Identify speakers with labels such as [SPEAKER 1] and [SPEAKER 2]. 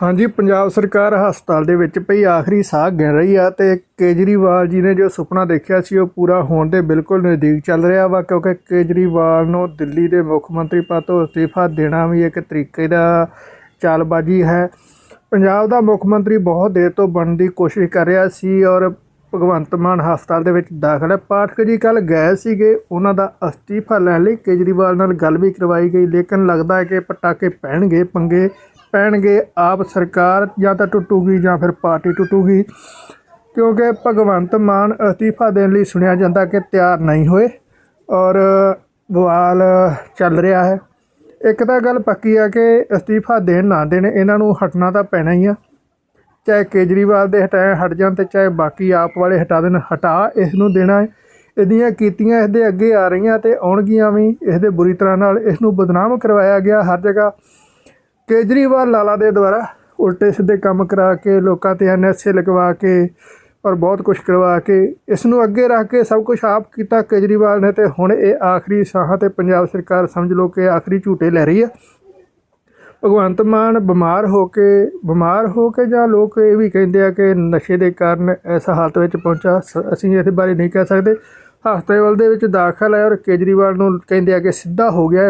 [SPEAKER 1] ਹਾਂਜੀ, ਪੰਜਾਬ ਸਰਕਾਰ ਹਸਪਤਾਲ ਦੇ ਵਿੱਚ ਪਈ ਆਖਰੀ ਸਾਹ ਗਿਣ ਰਹੀ ਆ ਤੇ ਕੇਜਰੀਵਾਲ ਜੀ ਨੇ ਜੋ ਸੁਪਨਾ ਦੇਖਿਆ ਸੀ, ਉਹ ਪੂਰਾ ਹੋਣ ਦੇ ਬਿਲਕੁਲ ਨਜ਼ਦੀਕ ਚੱਲ ਰਿਹਾ ਵਾ, ਕਿਉਂਕਿ ਕੇਜਰੀਵਾਲ ਨੂੰ ਦਿੱਲੀ ਦੇ ਮੁੱਖ ਮੰਤਰੀ ਪਦ ਤੋਂ ਅਸਤੀਫਾ ਦੇਣਾ ਵੀ ਇੱਕ ਤਰੀਕੇ ਦਾ ਚਾਲਬਾਜ਼ੀ ਹੈ। ਪੰਜਾਬ ਦਾ ਮੁੱਖ ਮੰਤਰੀ ਬਹੁਤ ਦੇਰ ਤੋਂ ਬਣਨ ਦੀ ਕੋਸ਼ਿਸ਼ ਕਰ ਰਿਹਾ ਸੀ ਔਰ ਭਗਵੰਤ ਮਾਨ ਹਸਪਤਾਲ ਦੇ ਵਿੱਚ ਦਾਖਲ ਹੈ। ਪਾਠਕ ਜੀ ਕੱਲ ਗਏ ਸੀਗੇ। ਉਹਨਾਂ ਦਾ ਅਸਤੀਫਾ ਲੈਣ ਲਈ ਕੇਜਰੀਵਾਲ ਨਾਲ ਗੱਲ ਵੀ ਕਰਵਾਈ ਗਈ, ਲੇਕਿਨ ਲੱਗਦਾ ਹੈ ਕਿ ਪਟਾਕੇ ਪੈਣਗੇ, ਪੰਗੇ ਪੈਣਗੇ। ਆਪ ਸਰਕਾਰ ਜਾਂ ਤਾਂ ਟੁੱਟੂਗੀ ਜਾਂ ਫਿਰ ਪਾਰਟੀ ਟੁੱਟੂਗੀ। ਕਿਉਂਕਿ ਭਗਵੰਤ ਮਾਨ ਅਸਤੀਫਾ ਦੇਣ ਲਈ ਸੁਣਿਆ ਜਾਂਦਾ ਕਿ ਤਿਆਰ ਨਹੀਂ ਹੋਏ ਔਰ ਬਵਾਲ ਚੱਲ ਰਿਹਾ ਹੈ। ਇੱਕ ਤਾਂ ਗੱਲ ਪੱਕੀ ਆ ਕਿ ਅਸਤੀਫਾ ਦੇਣ ਨਾ ਦੇਣ ਇਹਨਾਂ ਨੂੰ ਹਟਣਾ ਤਾਂ ਪੈਣਾ ਹੀ ਆ। ਚਾਹੇ ਕੇਜਰੀਵਾਲ ਦੇ ਹਟਾਏ ਹਟ ਜਾਣ ਤੇ ਚਾਹੇ ਬਾਕੀ ਆਪ ਵਾਲੇ ਹਟਾ ਦੇਣ, ਹਟਾ ਇਸ ਨੂੰ ਦੇਣਾ ਹੈ। ਇਹਦੀਆਂ ਕੀਤੀਆਂ ਇਸ ਦੇ ਅੱਗੇ ਆ ਰਹੀਆਂ ਤੇ ਆਉਣਗੀਆਂ ਵੀ। ਇਸ ਦੇ ਬੁਰੀ ਤਰ੍ਹਾਂ ਨਾਲ ਇਸ ਨੂੰ ਬਦਨਾਮ ਕਰਵਾਇਆ ਗਿਆ ਹਰ ਜਗ੍ਹਾ। ਕੇਜਰੀਵਾਲ ਲਾਲਾ ਦੇ ਦੁਆਰਾ ਉਲਟੇ ਸਿੱਧੇ ਕੰਮ ਕਰਾ ਕੇ, ਲੋਕਾਂ ਤੇ ਐਨਐਸਏ ਲਗਵਾ ਕੇ ਔਰ ਬਹੁਤ ਕੁਝ ਕਰਵਾ ਕੇ ਇਸ ਨੂੰ ਅੱਗੇ ਰੱਖ ਕੇ ਸਭ ਕੁਝ ਆਪ ਕੀਤਾ ਕੇਜਰੀਵਾਲ ਨੇ ਤੇ ਹੁਣ ਇਹ ਆਖਰੀ ਸਾਹਾਂ ਤੇ ਪੰਜਾਬ ਸਰਕਾਰ ਸਮਝ ਲਓ ਕਿ ਆਖਰੀ ਝੂਟੇ ਲੈ ਰਹੀ ਹੈ। ਭਗਵੰਤ ਮਾਨ ਬਿਮਾਰ ਹੋ ਕੇ, ਬਿਮਾਰ ਹੋ ਕੇ ਜਾਂ ਲੋਕ ਇਹ ਵੀ ਕਹਿੰਦੇ ਆ ਕਿ ਨਸ਼ੇ ਦੇ ਕਾਰਨ ਇਸ ਹਾਲਤ ਵਿੱਚ ਪਹੁੰਚਾ ਸ- ਅਸੀਂ ਇਹਦੇ ਬਾਰੇ ਨਹੀਂ ਕਹਿ ਸਕਦੇ। ਹਸਪਤਾਲ ਦੇ ਵਿੱਚ ਦਾਖਲ ਹੈ ਔਰ ਕੇਜਰੀਵਾਲ ਨੂੰ ਕਹਿੰਦੇ ਆ ਕਿ ਸਿੱਧਾ ਹੋ ਗਿਆ।